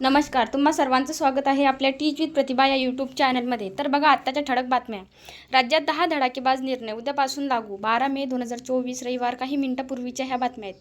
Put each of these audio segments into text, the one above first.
नमस्कार तुम्हा सर्वांचं स्वागत आहे आपल्या टीच विथ प्रतिभा या यूट्यूब चॅनलमध्ये तर बघा आत्ताच्या ठळक बातम्या. राज्यात दहा धडाकेबाज निर्णय उद्यापासून लागू. बारा मे दोन हजार चोवीस रविवार काही मिनिटापूर्वीच्या ह्या बातम्या आहेत.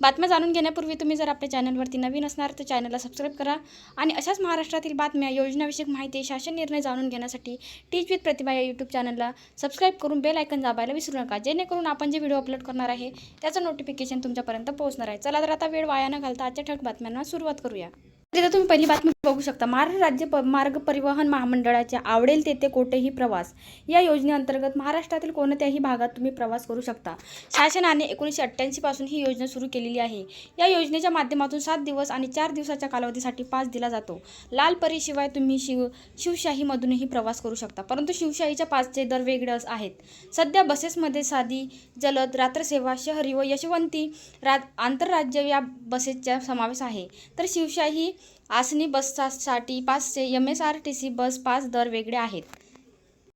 बातम्या जाणून घेण्यापूर्वी तुम्ही जर आपल्या चॅनलवरती नवीन असणार तर चॅनलला सबस्क्राईब करा आणि अशाच महाराष्ट्रातील बातम्या योजनाविषयक माहिती शासन निर्णय जाणून घेण्यासाठी टीच विथ प्रतिभा या यूट्यूब चॅनलला सबस्क्राईब करून बेल आयकन दाबायला विसरू नका. जेणेकरून आपण जे व्हिडिओ अपलोड करणार आहे त्याचं नोटिफिकेशन तुमच्यापर्यंत पोहोचणार आहे. चला तर आता वेळ वाया न घालता आजच्या ठळक बातम्यांना सुरुवात करूया. तिथं तुम्ही पहिली बातमी बघू शकता. महाराष्ट्र राज्य प मार्ग परिवहन महामंडळाच्या आवडेल तेथे कोठेही प्रवास. या योजनेअंतर्गत महाराष्ट्रातील कोणत्याही भागात तुम्ही प्रवास करू शकता. शासनाने एकोणीसशे अठ्ठ्याऐंशी पासून ही योजना सुरू केलेली आहे. या योजनेच्या माध्यमातून सात दिवस आणि चार दिवसाच्या कालावधीसाठी पास दिला जातो. लाल परीशिवाय तुम्ही शिव शिवशाहीमधूनही प्रवास करू शकता. परंतु शिवशाहीच्या पासचे दर वेगळे आहेत. सध्या बसेसमध्ये साधी जलद रात्रसेवा शहरी व यशवंती रा आंतरराज्य या बसेसचा समावेश आहे. तर शिवशाही आसनी बससाठी पाचशे M S R T C bus पाच दर वेगळे आहेत.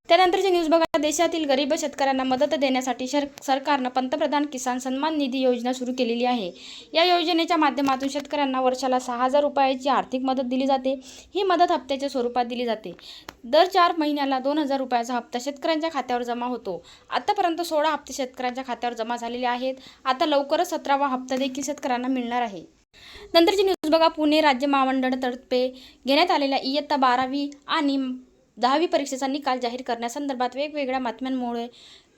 त्यानंतरची न्यूज बघा. देशातील गरीब शेतकऱ्यांना मदत देण्यासाठी शर सरकारनं पंतप्रधान किसान सन्मान निधी योजना सुरू केलेली आहे. या योजनेच्या माध्यमातून शेतकऱ्यांना वर्षाला सहा हजार रुपयाची आर्थिक मदत दिली जाते. ही मदत हप्त्याच्या स्वरूपात दिली जाते. दर चार महिन्याला दोन हजार रुपयाचा हप्ता शेतकऱ्यांच्या खात्यावर जमा होतो. आतापर्यंत सोळा हप्ते शेतकऱ्यांच्या खात्यावर जमा झालेले आहेत. आता लवकरच सतरावा हप्ता देखील शेतकऱ्यांना मिळणार आहे. नंतरची न्यूज बघा. पुणे राज्य महामंडळातर्फे घेण्यात आलेल्या इयत्ता बारावी आणि दहावी परीक्षेचा निकाल जाहीर करण्यासंदर्भात वेगवेगळ्या बातम्यांमुळे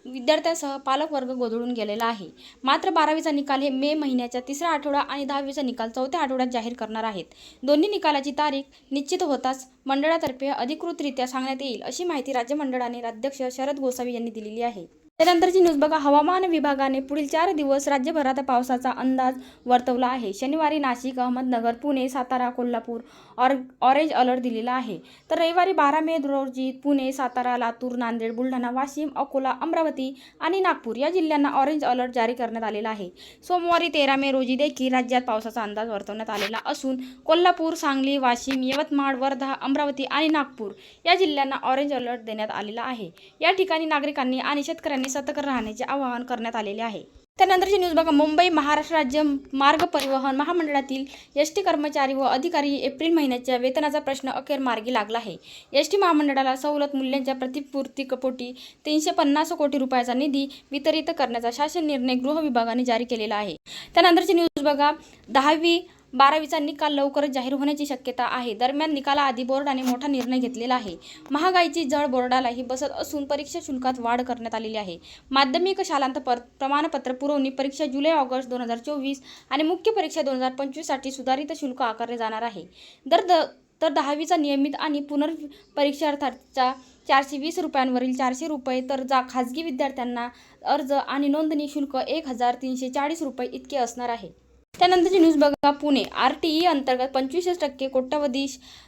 विद्यार्थ्यांसह पालकवर्ग गोंधळून गेलेला आहे. मात्र बारावीचा निकाल हे मे महिन्याच्या तिसऱ्या आठवडा आणि दहावीचा निकाल चौथ्या आठवड्यात जाहीर करणार आहेत. दोन्ही निकालाची तारीख निश्चित होताच मंडळातर्फे अधिकृतरित्या सांगण्यात येईल अशी माहिती राज्य मंडळाने अध्यक्ष शरद गोसावी यांनी दिलेली आहे. त्यानंतरची न्यूज बघा हवामान विभागाने पुढील चार दिवस राज्यभरात पावसाचा अंदाज वर्तवला आहे. शनिवारी Nashik Ahmednagar Pune Satara Kolhapur or orange alert दिलेला आहे. तर रविवारी बारा मे रोजी पुणे सातारा लातूर नांदेड बुलढाणा वाशिम अकोला अमरावती आणि नागपूर या जिल्ह्यांना ऑरेंज अलर्ट जारी करण्यात आलेला आहे. सोमवारी तेरा मे रोजी देखील राज्यात पावसाचा अंदाज वर्तवण्यात आलेला असून कोल्हापूर सांगली वाशिम यवतमाळ वर्धा अमरावती आणि नागपूर या जिल्ह्यांना ऑरेंज अलर्ट देण्यात आलेला आहे. या ठिकाणी नागरिकांनी आणि शेतकऱ्यांनी सतर्क राहण्याचे आवाहन करण्यात आलेले आहे. त्यानंतरची न्यूज बघा. मुंबई महाराष्ट्र राज्य मार्ग परिवहन महामंडळातील एस टी कर्मचारी व अधिकारी एप्रिल महिन्याच्या वेतनाचा प्रश्न अखेर मार्गी लागला आहे. एस टी महामंडळाला सवलत मूल्यांच्या प्रतिपूर्ती कपोटी तीनशे पन्नास कोटी रुपयाचा निधी वितरित करण्याचा शासन निर्णय गृह विभागाने जारी केलेला आहे. त्यानंतरची न्यूज बघा. दहावी बारावीचा निकाल लवकरच जाहीर होण्याची शक्यता आहे. दरम्यान निकालाआधी बोर्डाने मोठा निर्णय घेतलेला आहे. महागाईची जळ बोर्डालाही बसत असून परीक्षा शुल्कात वाढ करण्यात आलेली आहे. माध्यमिक शालांत पर प्रमाणपत्र पुरवणी परीक्षा जुलै ऑगस्ट दोन हजार चोवीस आणि मुख्य परीक्षा दोन हजार पंचवीससाठी सुधारित शुल्क आकारले जाणार आहे. दर द तर दहावीचा नियमित आणि पुनर्परीक्षार्थाचा चारशे वीस रुपयांवरील चारशे रुपये तर जा खाजगी विद्यार्थ्यांना अर्ज आणि नोंदणी शुल्क एक हजार तीनशे चाळीस रुपये इतके असणार आहे. त्यानंतरची न्यूज बघा पुणे. आर टी ई अंतर्गत पंचवीस टक्के कोट्यावधी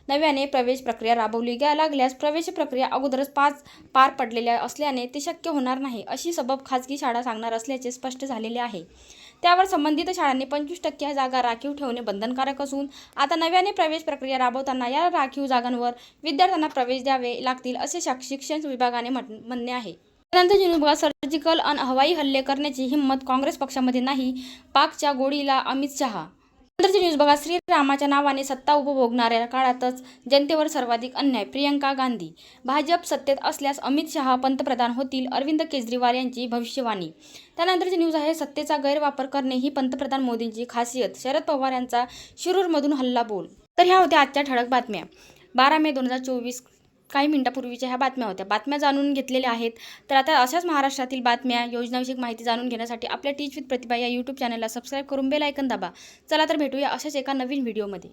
नव्याने प्रवेश प्रक्रिया राबवली. गे लागल्यास प्रवेश प्रक्रिया अगोदरच पाच पार पडलेल्या असल्याने ते शक्य होणार नाही अशी सबब खाजगी शाळा सांगणार असल्याचे स्पष्ट झालेले आहे. त्यावर संबंधित शाळांनी पंचवीस टक्के जागा राखीव ठेवणे बंधनकारक असून आता नव्याने प्रवेश प्रक्रिया राबवताना या राखीव जागांवर विद्यार्थ्यांना प्रवेश द्यावे लागतील असे शा- शिक्षण विभागाने म्हणणे आहे. त्यानंतर न्यूज बघा सर्जिकल अन हवाई हल्ले करण्याची हिंमत काँग्रेस पक्षामध्ये नाही. पाकच्या गोडीला अमित शहा. नंतरची न्यूज बघा. श्रीरामाच्या नावाने सत्ता उपभोगणाऱ्या काळातच जनतेवर सर्वाधिक अन्याय. प्रियंका गांधी. भाजप सत्तेत असल्यास अमित शहा पंतप्रधान होतील अरविंद केजरीवाल यांची भविष्यवाणी. त्यानंतरची न्यूज आहे सत्तेचा गैरवापर करणे ही पंतप्रधान मोदींची खासियत. शरद पवार यांचा शिरूरमधून हल्ला बोल तर ह्या होत्या आजच्या ठळक बातम्या. बारा मे दोन हजार चोवीस काही मिनिटापूर्वीच्या ह्या बातम्या होत्या. बातम्या जाणून घेतलेल्या आहेत. तर आता अशाच महाराष्ट्रातील बातम्या योजनाविषयक माहिती जाणून घेण्यासाठी आपल्या टीच विथ प्रतिभा या यूट्यूब चॅनलला सबस्क्राईब करून बेल ऐकन दाबा. चला तर भेटूया अशाच एका नवीन व्हिडिओमध्ये